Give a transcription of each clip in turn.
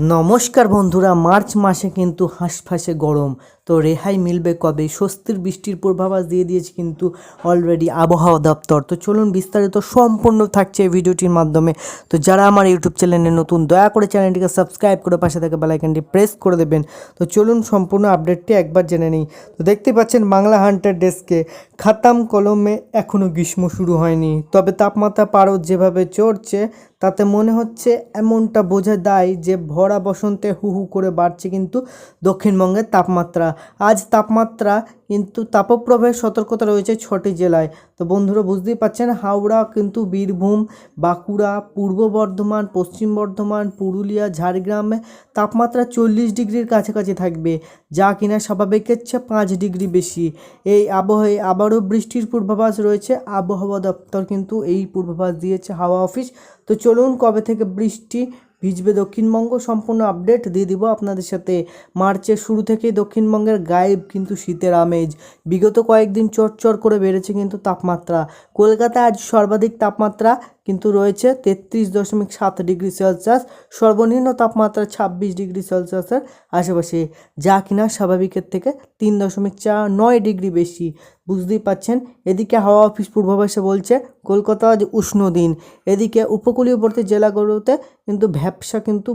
নমস্কার বন্ধুরা, মার্চ মাসে কিন্তু হাঁসফাঁসে গরম। তো রেহাই মিলবে কবে? স্বস্তির বৃষ্টির পূর্বাভাস দিয়ে দিয়েছে কিন্তু অলরেডি আবহাওয়া দপ্তর। তো চলুন বিস্তারিত সম্পূর্ণ থাকছে এই ভিডিওটির মাধ্যমে। তো যারা আমার ইউটিউব চ্যানেলে নতুন, দয়া করে চ্যানেলটিকে সাবস্ক্রাইব করে পাশে থাকা বেলাইকানটি প্রেস করে দেবেন। তো চলুন সম্পূর্ণ আপডেটটি একবার জেনে নিই। তো দেখতে পাচ্ছেন বাংলা হান্টার ডেস্কে খাতাম কলমে এখনও গ্রীষ্ম শুরু হয়নি। তবে তাপমাত্রা পারদ যেভাবে চড়ছে তাতে মনে হচ্ছে এমনটা বোঝা দেয় যে ভরা বসন্তে হু হু করে বাড়ছে কিন্তু দক্ষিণবঙ্গের তাপমাত্রা। আজ তাপমাত্রা কিন্তু তাপপ্রবাহের সতর্কতা রয়েছে ছটি জেলায়। তো বন্ধুরা বুঝতেই পারছেন হাওড়া কিন্তু বীরভূম, বাঁকুড়া, পূর্ব বর্ধমান, পশ্চিম বর্ধমান, পুরুলিয়া, ঝাড়গ্রামে তাপমাত্রা চল্লিশ ডিগ্রির কাছাকাছি থাকবে, যা কিনা স্বাভাবিকের চেয়ে পাঁচ ডিগ্রি বেশি। এই আবহাওয়ায় আবারও বৃষ্টির পূর্বাভাস রয়েছে, আবহাওয়া দপ্তর কিন্তু এই পূর্বাভাস দিয়েছে হাওয়া অফিস। তো চলুন কবে থেকে বৃষ্টি ভিজবে দক্ষিণবঙ্গ সম্পূর্ণ আপডেট দিয়ে দিব আপনাদের সাথে। মার্চের শুরু থেকেই দক্ষিণবঙ্গের গায়েব কিন্তু শীতের আমেজ। বিগত কয়েকদিন চরচর করে বেড়েছে কিন্তু তাপমাত্রা। কলকাতায় আজ সর্বাধিক তাপমাত্রা কিন্তু রয়েছে তেত্রিশ দশমিক সাত ডিগ্রি সেলসিয়াস, সর্বনিম্ন তাপমাত্রা ছাব্বিশ ডিগ্রি সেলসিয়াসের আশেপাশে, যা কিনা স্বাভাবিকের থেকে তিন দশমিক চার নয় ডিগ্রি বেশি। বুঝতেই পাচ্ছেন? এদিকে হাওয়া অফিস পূর্বাভাসে বলছে, কলকাতা আজ উষ্ণ দিন। এদিকে উপকূলীয়বর্তী জেলাগুলোতে কিন্তু ভ্যাবসা কিন্তু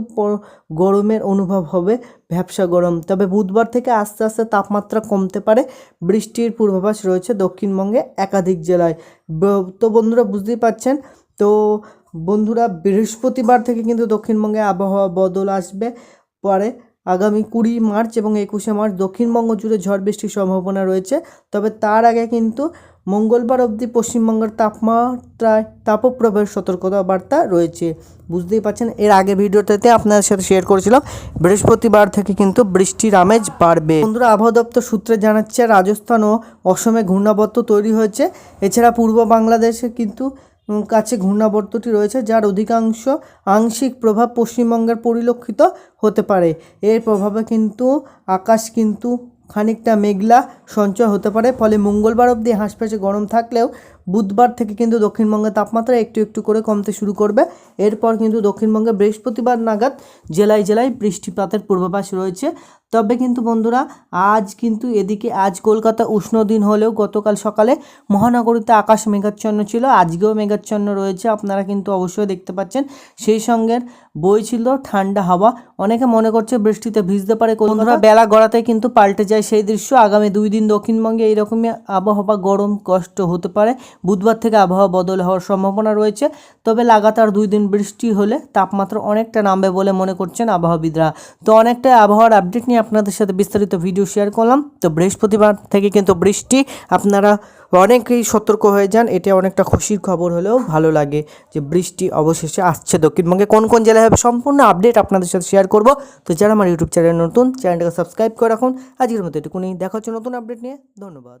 গরমের অনুভব হবে, ভ্যাবসা গরম। তবে বুধবার থেকে আস্তে আস্তে তাপমাত্রা কমতে পারে। বৃষ্টির পূর্বাভাস রয়েছে দক্ষিণবঙ্গে একাধিক জেলায়। তো বন্ধুরা বুঝতেই পাচ্ছেন তো বন্ধুরা, বৃহস্পতিবার থেকে কিন্তু দক্ষিণবঙ্গে আবহাওয়া বদল আসবে। পরে আগামী কুড়ি মার্চ এবং একুশে মার্চ দক্ষিণবঙ্গ জুড়ে ঝড় বৃষ্টির সম্ভাবনা রয়েছে। তবে তার আগে কিন্তু মঙ্গলবার অবধি পশ্চিমবঙ্গের তাপমাত্রায় তাপপ্রবাহের সতর্কতা বার্তা রয়েছে। বুঝতেই পারছেন, এর আগে ভিডিওটাতে আপনাদের সাথে শেয়ার করেছিলাম, বৃহস্পতিবার থেকে কিন্তু বৃষ্টির আমেজ বাড়বে। বন্ধুরা, আবহাওয়া দপ্তর সূত্রে জানাচ্ছে, রাজস্থান ও অসমে ঘূর্ণাবর্ত তৈরি হয়েছে। এছাড়া পূর্ব বাংলাদেশে কিন্তু কাছে ঘূর্ণাবর্তটি রয়েছে, যার অধিকাংশ আংশিক প্রভাব পশ্চিমবঙ্গের পরিলক্ষিত হতে পারে। এর প্রভাবে কিন্তু আকাশ কিন্তু খানিকটা মেঘলা সঞ্চয় হতে পারে, ফলে মঙ্গলবার অবধি হাঁসফাঁসে গরম থাকলেও বুধবার থেকে কিন্তু দক্ষিণবঙ্গের তাপমাত্রা একটু একটু করে কমতে শুরু করবে। এরপর কিন্তু দক্ষিণবঙ্গে বৃহস্পতিবার নাগাদ জেলায় জেলায় বৃষ্টিপাতের পূর্বাভাস রয়েছে। তবে কিন্তু বন্ধুরা, আজ কিন্তু এদিকে, আজ কলকাতা উষ্ণ দিন হলেও গতকাল সকালে মহানগরীতে আকাশ মেঘাচ্ছন্ন ছিল, আজকেও মেঘাচ্ছন্ন রয়েছে। আপনারা কিন্তু অবশ্যই দেখতে পাচ্ছেন, সেই সঙ্গে বই ছিল ঠান্ডা হাওয়া। অনেকে মনে করছে বৃষ্টিতে ভিজতে পারে বন্ধুরা, বেলা গড়াতে কিন্তু পাল্টে যায় সেই দৃশ্য। আগামী দুই দিন দক্ষিণবঙ্গে এইরকমই আবহাওয়া গরম কষ্ট হতে পারে। বুধবার থেকে আবহাওয়া বদল হওয়ার সম্ভাবনা রয়েছে, তবে লাগাতার দুই দিন বৃষ্টি হলে তাপমাত্রা অনেকটা নামবে বলে মনে করছেন আবহাওয়াবিদরা। তো অনেকটা আবহাওয়ার আপডেট নিয়ে আপনাদের সাথে বিস্তারিত ভিডিও শেয়ার করলাম। তো বৃহস্পতিবার থেকে কিন্তু বৃষ্টি, আপনারা অনেকেই সতর্ক হয়ে যান, এটা অনেকটা খুশির খবর হলেও ভালো লাগে যে বৃষ্টি অবশেষে আসছে দক্ষিণবঙ্গে। কোন কোন জেলায় হবে সম্পূর্ণ আপডেট আপনাদের সাথে শেয়ার করব। তো যারা আমার ইউটিউব চ্যানেল নতুন, চ্যানেলটাকে সাবস্ক্রাইব করে রাখুন। আজকের মতো এটুকুনি, দেখা হচ্ছে নতুন আপডেট নিয়ে। ধন্যবাদ।